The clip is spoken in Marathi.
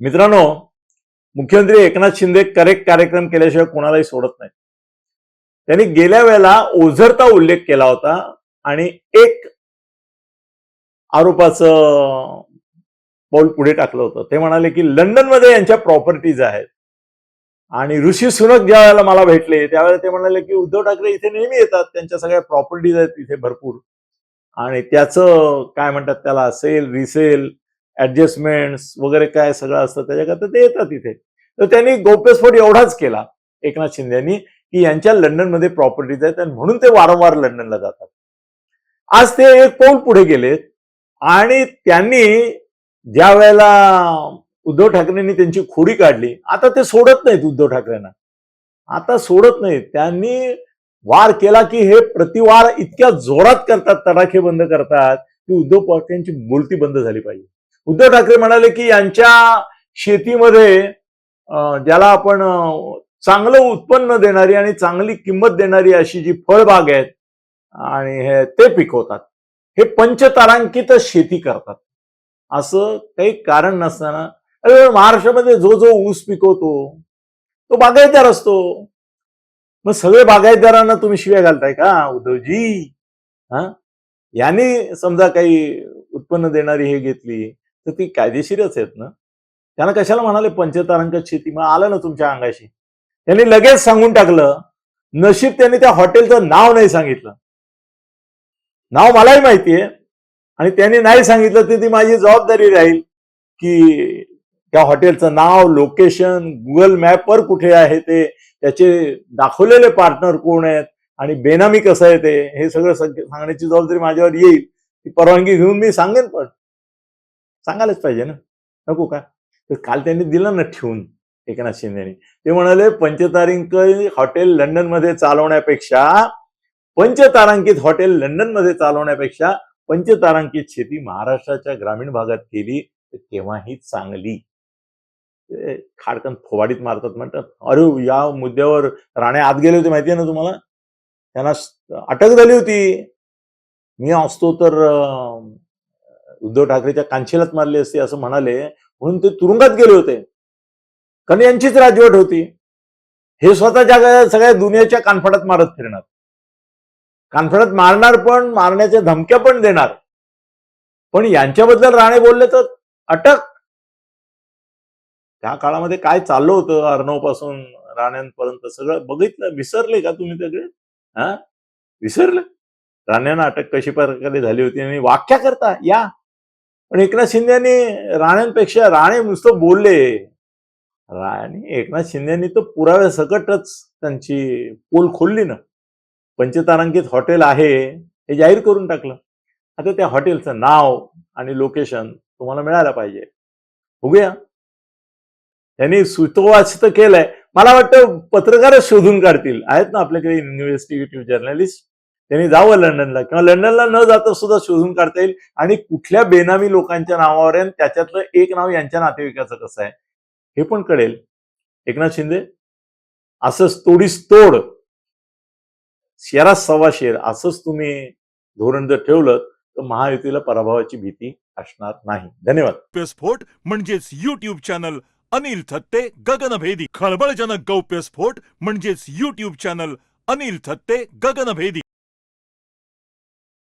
मित्रांनो मुख्यमंत्री एकनाथ शिंदे करेक्ट कार्यक्रम केल्याशिवाय कोणालाही सोडत नाही त्यांनी गेल्या वेळेला ओझरता उल्लेख केला होता आणि एक आरोपाचं पाऊल पुढे टाकलं होतं. ते म्हणाले की लंडनमध्ये यांच्या प्रॉपर्टीज आहेत आणि ऋषी सुनक ज्या वेळेला मला भेटले त्यावेळेला ते म्हणाले की उद्धव ठाकरे इथे नेहमी येतात त्यांच्या सगळ्या प्रॉपर्टीज आहेत इथे भरपूर. आणि त्याचं काय म्हणतात त्याला सेल रिसेल ऍडजस्टमेंट वगैरे काय सगळं असतं त्याच्याकरता ते येतात इथे. तर त्यांनी गौप्यस्फोट एवढाच केला एकनाथ शिंदे यांनी की यांच्या लंडनमध्ये प्रॉपर्टीज आहेत आणि म्हणून ते वारंवार लंडनला जातात. आज ते एक पाऊल पुढे गेलेत आणि त्यांनी ज्या वेळेला उद्धव ठाकरेंनी त्यांची खोडी काढली आता ते सोडत नाहीत उद्धव ठाकरेंना. आता सोडत नाहीत. त्यांनी वार केला की हे प्रतिवार इतक्या जोरात करतात तडाखे बंद करतात की उद्धव ठाकरेंची बोलती बंद झाली पाहिजे. उद्धव ठाकरे म्हणाले की यांच्या शेतीमध्ये ज्याला आपण चांगलं उत्पन्न देणारी आणि चांगली किंमत देणारी अशी जी फळबाग आहेत आणि हे ते पिकवतात हे पंचतारांकित शेती करतात. असं काही कारण नसताना अरे महाराष्ट्रामध्ये जो जो ऊस पिकवतो तो बागायतदार असतो. मग सगळे बागायतदारांना तुम्ही शिव्या घालताय का? उद्धवजी हा? यांनी समजा काही उत्पन्न देणारी हे घेतली तर ती कायदेशीरच आहेत ना? त्यांना कशाला म्हणाले पंचतारांकित शेती? मग आलं ना तुमच्या अंगाशी. त्यांनी लगेच सांगून टाकलं. नशीब त्यांनी त्या हॉटेलचं नाव नाही सांगितलं. नाव मलाही माहितीये आणि त्यांनी नाही सांगितलं तर ती माझी जबाबदारी राहील की त्या हॉटेलचं नाव लोकेशन गुगल मॅपवर कुठे आहे ते त्याचे दाखवलेले पार्टनर कोण आहेत आणि बेनामी कसं आहे ते हे सगळं सांगण्याची जबाबदारी माझ्यावर येईल. ती परवानगी घेऊन मी सांगेन पण. सांगायलाच पाहिजे ना. नको का? तर काल त्यांनी दिलं ना ठेवून एकनाथ शिंदेनी. ते म्हणाले पंचतारांक हॉटेल लंडनमध्ये चालवण्यापेक्षा पंचतारांकित हॉटेल लंडनमध्ये चालवण्यापेक्षा पंचतारांकित शेती महाराष्ट्राच्या ग्रामीण भागात केली तर केव्हाही चांगली. ते खाडकन फोवाडीत मारतात म्हणतात. अरे या मुद्द्यावर राणे आत गेले होते माहितीये ना तुम्हाला? त्यांना अटक झाली होती. मी असतो तर उद्धव ठाकरेच्या कांशीलात मारली असती असं म्हणाले म्हणून ते तुरुंगात गेले होते. कारण यांचीच राजवट होती. हे स्वतःच्या सगळ्या दुनियाच्या कानफडात मारत फिरणार. कानफडात मारणार पण मारण्याच्या धमक्या पण देणार. पण यांच्याबद्दल राणे बोलले तर अटक. त्या काळामध्ये काय चाललं होतं अर्णवपासून राण्यांपर्यंत सगळं बघितलं विसरले का तुम्ही सगळे? हा? विसरले? राण्यांना अटक कशी प्रकारे झाली होती आणि वाक्या करता? या. पण एकनाथ शिंदे यांनी राण्यांपेक्षा राणे नुसतं बोलले. आणि एकनाथ शिंदे यांनी तर पुराव्या सकटच त्यांची पोल खोलली ना. पंचतारांकित हॉटेल आहे हे जाहीर करून टाकलं. आता त्या हॉटेलचं नाव आणि लोकेशन तुम्हाला मिळायला पाहिजे. बघूया. त्यांनी सुतोवाच तर केलंय. मला वाटतं पत्रकारच शोधून काढतील. आहेत ना आपल्याकडे इन्व्हेस्टिगेटिव्ह जर्नलिस्ट? त्यांनी जावं लंडनला किंवा लंडनला न जाता सुद्धा शोधून काढता येईल. आणि कुठल्या बेनामी लोकांच्या नावावर आहे आणि त्याच्यातलं एक नाव यांच्या नातेवाईकाचं कसं आहे हे पण कळेल. एकनाथ शिंदे असंच तोडीस तोड. शेरा सव्वा शेर असंच तुम्ही धोरण जर ठेवलं तर महायुतीला पराभवाची भीती असणार नाही. धन्यवाद. स्फोट म्हणजेच युट्यूब चॅनल अनिल थत्ते गगनभेदी खळबळजनक गौप्यस्फोट म्हणजेच युट्यूब चॅनल अनिल थत्ते गगनभेदी